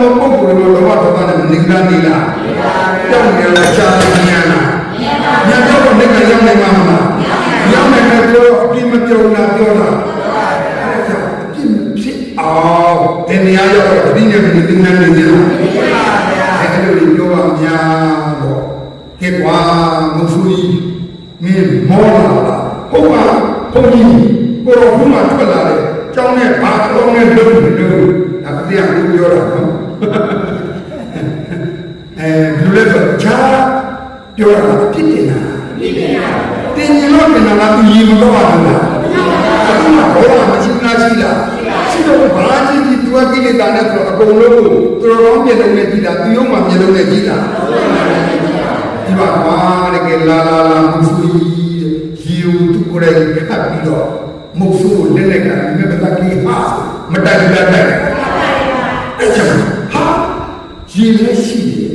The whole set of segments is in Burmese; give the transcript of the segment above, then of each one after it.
လုံးပုဂ္ဂိုလ်တို့တော့တော့တယ်နေကနေလားကြောက်နေလားရှားနေညာလားညတော့နေကရောက်နေမှာမလားရောက်နေတယ်ပြောအပြင်းမပြောလားပြောလားအဲ့ဒါအပြင်းဖြစ်အောင်ဒီနေရာရောက်တော့ဒီနေ့ဒီနေ့နေနေကြလားအဲ့ဒါလိုပြောပါများတော့ကဲကွာမဆူကြီးမင်းမောလာလားဟုတ်ပါဘုန်းကြီးကိုတော်ဘုရားထွက်လာတယ်ကျောင်းနဲ့ဘာတော်နဲ့လုံးနေလို့ဒါတရားကိုပြောတာနော် အဲဘယ်လိုလဲဆိုချာပြောတာဖြစ်နေတာဖြစ်နေတာတင်ရင်တော့တင်တာလားသူရင်မတော့ပါဘူးလားအခုမှဘောကမရှိလားရှိလားရှိတော့ဘာချင်းကြီးသူကကိလေသာနဲ့ဆိုတော့အကုန်လုံးကိုသူတော်ကောင်းမျက်လုံးနဲ့ကြည့်တာသူရုံးမှမျက်လုံးနဲ့ကြည့်တာဒီမှာဘာတကယ်လာလာလာမဆူကြီးရေဦးသူကိုယ်တိုင်ခတ်ပြီးတော့မုတ်ဆိုးကိုလက်နဲ့ကမြတ်ကလေးဟာမတိုက်တတ်တယ်အဲ့ကြောင့်ဟာ ရေလည်းရှိတယ်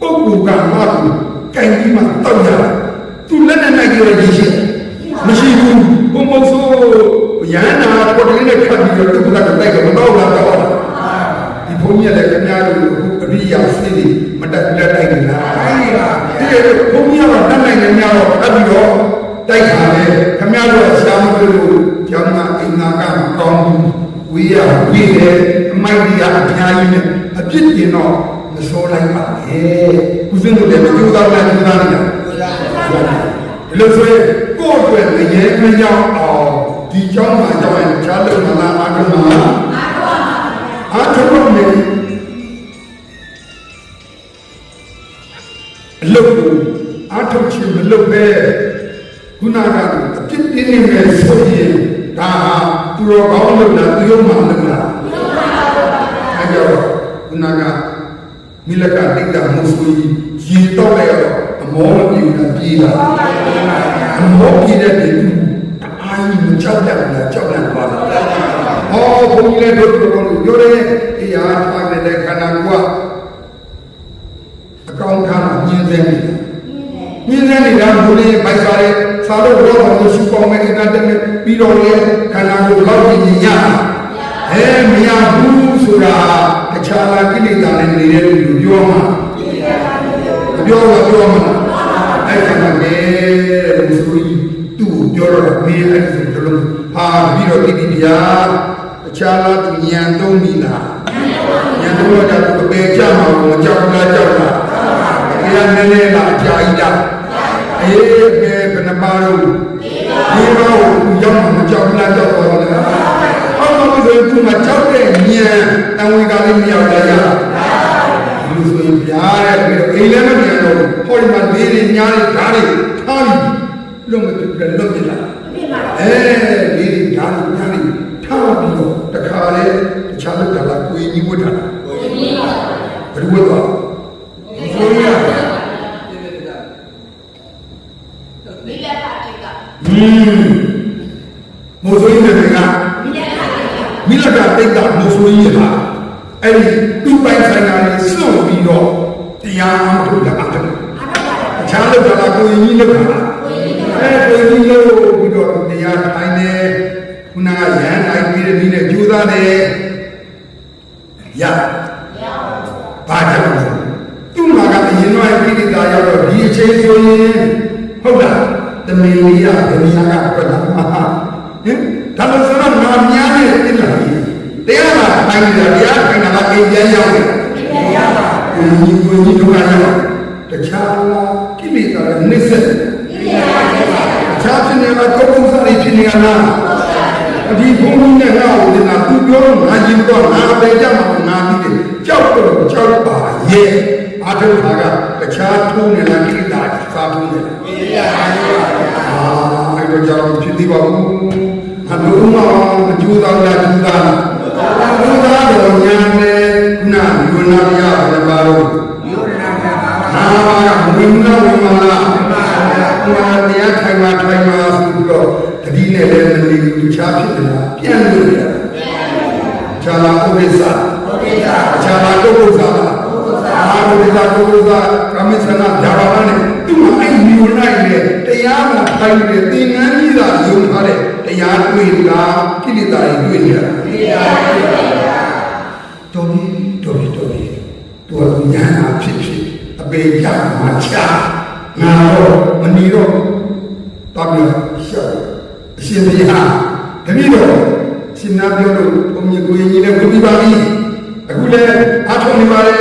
ပုဂ္ဂိုလ်ကမှသူကြိုင်ပြီးမှတောက်ရတာသူလက်နဲ့နိုင်ကြရည်ရှိမရှိဘူးဘုံမုတ်ဆိုးရဟန္တာပေါ်တယ်နဲ့ခတ်ပြီးတော့သူကတိုက်ကြမတော့လာတော့ဒီဘုန်းကြီးလည်းခင်ဗျားတို့အရိယာစိတ်မတက်လက်တိုက်နေလားအဲ့ဒါဒီဘုန်းကြီးကတော့တတ်နိုင်နေများတော့ခတ်ပြီးတော့တိုက်ခါလေခင်ဗျားတို့ရှားမလို့ကျောင်းမှာအင်္ဂါကမကောင်းဘူးဝေးရဝေးတယ်အမိုက်ကြီးကအများကြီးနဲ့အပြစ်တင်တော့ မစောလိုက်ပါနဲ့ဦးစင်းတို့လည်းမကြိုးစားနိုင်ကြိုးစားနေတာဒီလိုဆိုရင်ကိုယ့်အတွက်ငရဲမရောက်အောင်ဒီကျောင်းမှာကျောင်းရင်ချားလို့မလားအားထုတ်မှာအားထုတ်ပါမယ်အလုပ်ကိုအားထုတ်ခြင်းမလုပ်ပဲခုနကအပြစ်တင်းနေမယ်ဆိုရင်ဒါဟာသူတော်ကောင်းလို့လားသူရုံမှလို့လားအဲကြောင့်ခုနက မိလကတိတ်တာမဆိုရင်ရေတော့လိုက်တော့အမောမပြေဘူးပြေးတာအမောပြေးတဲ့တူအာကြီးမကြောက်တတ်ဘူးလားကြောက်တတ်ပါလားဟောဘုန်းကြီးလည်းတို့တို့ပြောတယ်အေးဟာထားတဲ့ခန္ဓာကိုယ်ကအကောင့်ထားတာမြင်စေတယ်မြင်စေနေတာဘုလေးပိုက်စားရဲစားလို့တော့ဘာလို့ရှိပေါင်းမဲ့ လည်းလူဆိုရင်သူ့ပြောတော့မင်းအဲ့ဒီလိုလုံးဟာပြီးတော့တိတိတရားတခြားလာသူညံသုံးပြီလားညံသုံးတော့သူပေကြမှာမကြောက်လားကြောက်လားတရားနည်းနည်းလားအကြာကြီးလားအေးဘယ်ဘယ်နှပါတော့ဒီဘောကိုရောက်မှမကြောက်လားကြောက်ပါလားအောက်မှာဆိုသူမကြောက်တဲ့ညံတန်ဝေကလေးမရောက်လာရလူဆိုရင်ပြားတဲ့ပြီးတော့အိမ်လည်းမပြန်တော့ဟောဒီမှာလေးတွေညားတွေဓာတ်တွေထားပြီး လွတ်မပြတ်လွတ်ပြလာအဲလေးတွေဓာတ်တွေညားတွေထားပြီးတော့တခါလေတခြားလို့ဒါလာကိုကြီးဝတ်ထားတာကိုကြီးဝတ်ပါဘယ်လိုဝတ်သွားဆိုရဟင်းမိုးဆိုရင်လည်းကမိလကတိတ်ကမိုးဆိုရင်ဟာအဲ့ဒီသူ့ပိုင်ဆိုင်ရာတွေစွန့်ပြီးတော့တရားအထုတ်တာအထုတ်အခြားလို့ဒါလာကိုကြီးလု ဆိုတော့ငါများနေတယ်လားတရားမှာထိုင်နေတာတရားထိုင်တာကအိမ်ပြန်ရောက်တယ်တရားပါဘုရားကြီးကိုကြီးတို့ကရောက်တခြားလားကိလေသာနဲ့နှိစ္စတယ်တခြားဖြစ်နေတာကောကုသရိဖြစ်နေရလားဒီဘုန်းကြီးနဲ့ငါ့ကိုဒီနာသူပြောတော့ငါကြည့်တော့ငါပဲကြမှာငါပြီးတယ်ကြောက်တော့ကြောက်ပါရဲ့အာထုခါကတခြားထုံးနေတာကိလေသာစာထုံးနေတာအာအဲ့တော့ကြောက်ဖြစ်သေးပါဘူး အလုံးမမကြိုးစားလားကြိုးစားလားကြိုးစားတော့ညာနဲ့ခုနယူနာရလည်းပါတော့ယူနာရပါဘာကဘုရင်ကဘုမလားဘုရားတရားထိုင်မှာထိုင်မှာဆိုပြီးတော့တတိနဲ့လည်းမနေဘူးတခြားဖြစ်နေတာပြန်လို့ရခြားလာဥပ္ပစ္စဥပ္ပစ္စခြားလာကုက္ကုသအာရုဒ္ဓကုက္ကုသကမိသနာဓာဝရနဲ့သူ့အဲ့ဒီယူလိုက်လေ တရားမှာထိုင်နေသင်္ကန်းကြီးသာယုံထားတဲ့တရားတွေ့လားကိလေသာတွေတွေ့နေတာကိလေသာတွေတော်ပြီတော်ပြီတော်ပြီညာနာဖြစ်ဖြစ်အပေရမှာချာငါတော့မနေတော့တာပြီးရှောက်အရှင်ဘုရားတပည့်တော်ရှင်နာပြောလို့ဘုံကြီးကိုရင်ကြီးလည်းဝင်ပြီးပါပြီအခုလည်းအားထုတ်နေပါလေ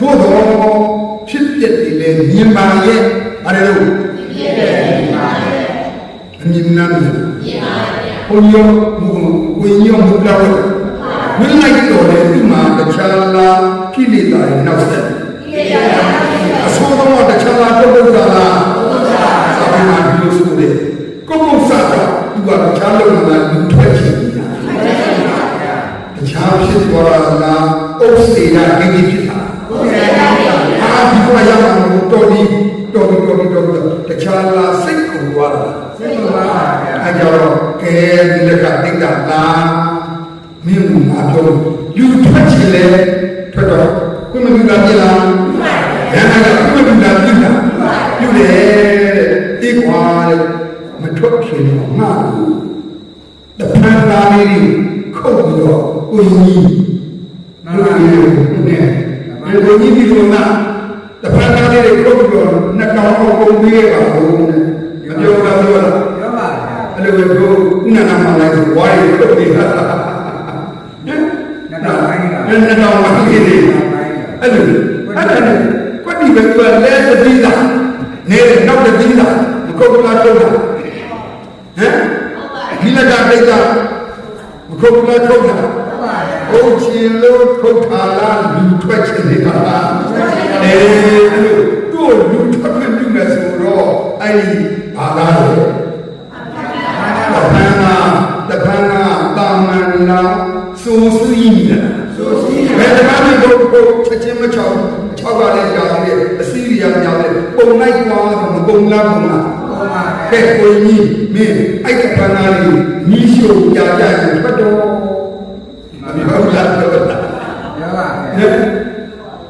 သို့တော်ဖြစ်ပြတယ်လေမြင်ပါရဲ့အဲ့ဒါလို့ အမြင်နာမြင်ပါဘုံရောကိုရင်ရောမူလာတော့ဝိလိုက်တော်လေဒီမှာတခြားလားကိလေသာရဲ့နောက်ဆက်အဆိုးတော့တခြား အာဒီကရမှာတော်ဒီတော်ဒီတော်ဒီတော်ဒီတခြားလားစိတ်ကိုသွားတာစိတ်ကိုသွားတာအဲကြောင့်ကဲဒီလက်ကတိတ်တာလားမင်းကငါပြောလူထွက်ချင်လေထွက်တော့ကိုမလူတာပြလားရဟန်းကကိုမလူတာပြလားပြုတယ်တိကွာတဲ့မထွက်ချင်တော့ငါ့ကိုတဖန်သားလေးခုတ်ပြီးတော့ကိုကြီးနားလာတယ်နဲ့ဒီကိုကြီးပြီးတော့ငါတဖန်သားလေးခုတ်ပြီးတော့နှစ်တောင်အောင်ပုံပေးရပါဘူးတဲ့မပြောတာပြောတာ ပြောပါဗျာ အဲ့ လိုပဲကိုဥနာနာမလိုက်ဆိုဝါရီထုတ်နေတာဟမ်နှစ်တောင်ပိုင်းကအဲ့နှစ်တောင်ဝါရီနေအဲ့လိုအဲ့ဒါနဲ့ကွက်ဒီပဲကလဲတတိလာနေတဲ့နောက်တတိလာမကုတ်ကလာထုတ်တာဟမ်ဒီလကတိတ်ကမကုတ်ကလာထုတ်တာဟုတ်ချင်လို့ထုတ်တာလားလူထွက်ချင်နေတာလားအဲအဲ့လိုတို့လူထွက်ခွင့်ပြုမယ်ဆိုတော့အဲ့ဒီဘာသာလဲတ ပန်းကတပန်းကတာမန်လာစိုးစည်းနေတာစိုးစည်းဘယ်တပန်းကိုကိုချက်ချင်းမချောင်းချောက်ကလည်းကြာတယ်အစီရီယာကြာတယ်ပုံလိုက်သွားတော့မပုံလားပုံလားပေါ်ပါဗျာကဲကိုကြီးမင်းအဲ့တပန်းသားလေးမိရှို့ကြာကြရင်ထွက်တော့မပြောလားပြောတာပြောပါဗျာ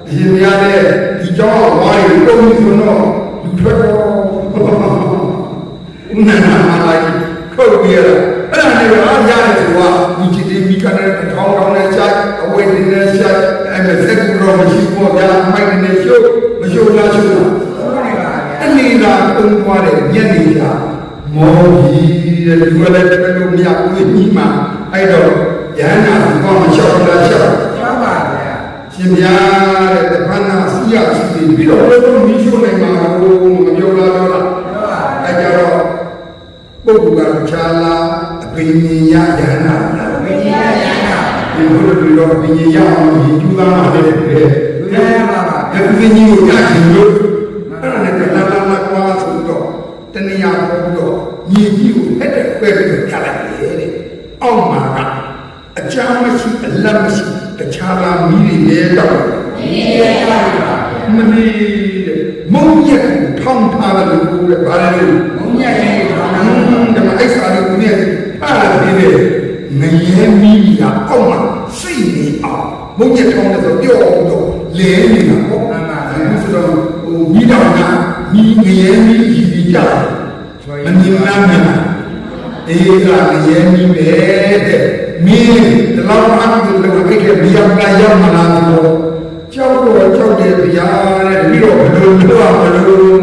ဒီရင်များတဲ့ဒီကြောင်းဝါရီတုံးဆိုတော့လူထွက်တော့ဦးနန္ဒမလိုက် ခုတ်ပြရအဲ့ဒါနဲ့အားရတယ်ဆိုတာဒီချစ်တီမိကနေထောင်းထောင်းနဲ့ချိုက်အဝေးနေနဲ့ချိုက်အဲ့မဲ့သက်ကူတော့မရှိပေါ်ကြမိုက်နေရှုပ်မရှုပ်လားရှုပ်လားပြောနေပါဗျာအလီလာတုံးသွားတဲ့ညနေကမောကြီးတဲ့လူလည်းတစ်လုံးမရဘူးညီမအဲ့တော့ရဟန္တာကောင်းချောက်လာချောက်ပြောပါဗျာရှင်ဗျာတဲ့တပန်းနာစီရစီပြီးတော့ဘယ်လိုမျိုးရှုံးနို ကခြားလားအပင်ဉာဏ်ရရဟနာလားဘယ်ကြီးရရတာဒီလိုလိုတော့အပင်ဉာဏ်ရအောင်ဒီကျူးသားမှာလည်းပဲသူရပါပါအပင်ဉာဏ်ကိုရချင်လို့အဲ့ဒါနဲ့လာလာလာကွာဆိုတော့တဏှာပေါ်တော့ညီကြီးကိုဟဲ့တဲ့ပဲပြီးတော့ကြလိုက်တယ်တဲ့အောက်မှာကအကြမ်းမရှိအလတ်မရှိတခြားလားမိတွေလဲတော့ဒီရရပါဗျာမနေတဲ့မုံရက်ကိုထောင်းထားတယ်လို့ပြောတယ်ဗါလေလို့ဘုံမြတ်ရဲ့ထော င်းအတာင်းဒီမှာအိစာလေးကိုနေအားလည်းနေငရဲမီးကအောက်မှာစိတ်နေအောင်မုံရက်ထောင်းတယ်ဆိုပြောတော့လဲနေတာပေါ့အဲ့ဆိုတော့ဟိုမိတော်ကမီးငရဲမီးကြီးကြီးကြတယ်မမြင်လားမြင်လားအေးကငရဲမီးပဲတဲ့မင်းဒီလောက်အားဖြင့်လောကိတဲ့ဘီယာကရောက်မလားဆိုတော့ကြောက်တော့ကြောက်တယ်ဗျာတဲ့ပြီးတော့ဘယ်လိုလုပ်ရမလို့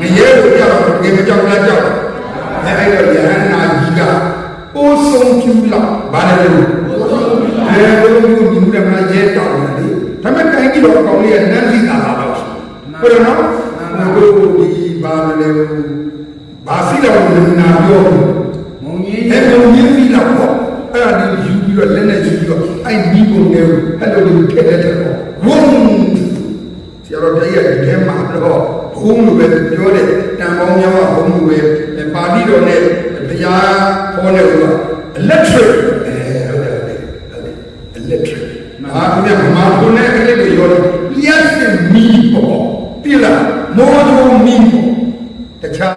ငရဲကိုကြောက်တော့ဒီမကြောက်လားကြောက်တယ်အဲ့တော့ယဟန်နာကြီးကပိုးဆုံးကျူးလာဘာလဲလို့အဲဘယ်လိုမျိုးဒီမှုကရဲတောင်းတယ်လေဒါ ပေမဲ့ကိုင်းကြီးတော့အကောင်လေးကနန်းစီတာလာတော့ဘယ်လိုနော်ဘယ်လိုဒီဘာလဲဘာစီတော့နနာပြောမုံကြီးအဲ့လိုမြင်ပြီးတော့ပေါ့အဲ့ဒါလေးယူပြီးတော့လက်နဲ့ယူပြီးတော့အဲ့မိကုန်တွေကိုအဲ့လိုလေးထည့်တဲ့တော့ဝုန်းဆရာတော်တရားရဲ့ထဲမှာတော့ဘုံလိုပဲပြောတယ်တန်ပေါင်းများကဘုံလိုပဲပါဠိတော်နဲ့ဘုရားဟောတဲ့က electric အဲဟုတ်တယ်ဟုတ်တယ် electric မာကမြမာကုနဲ့ ကလေးတွေ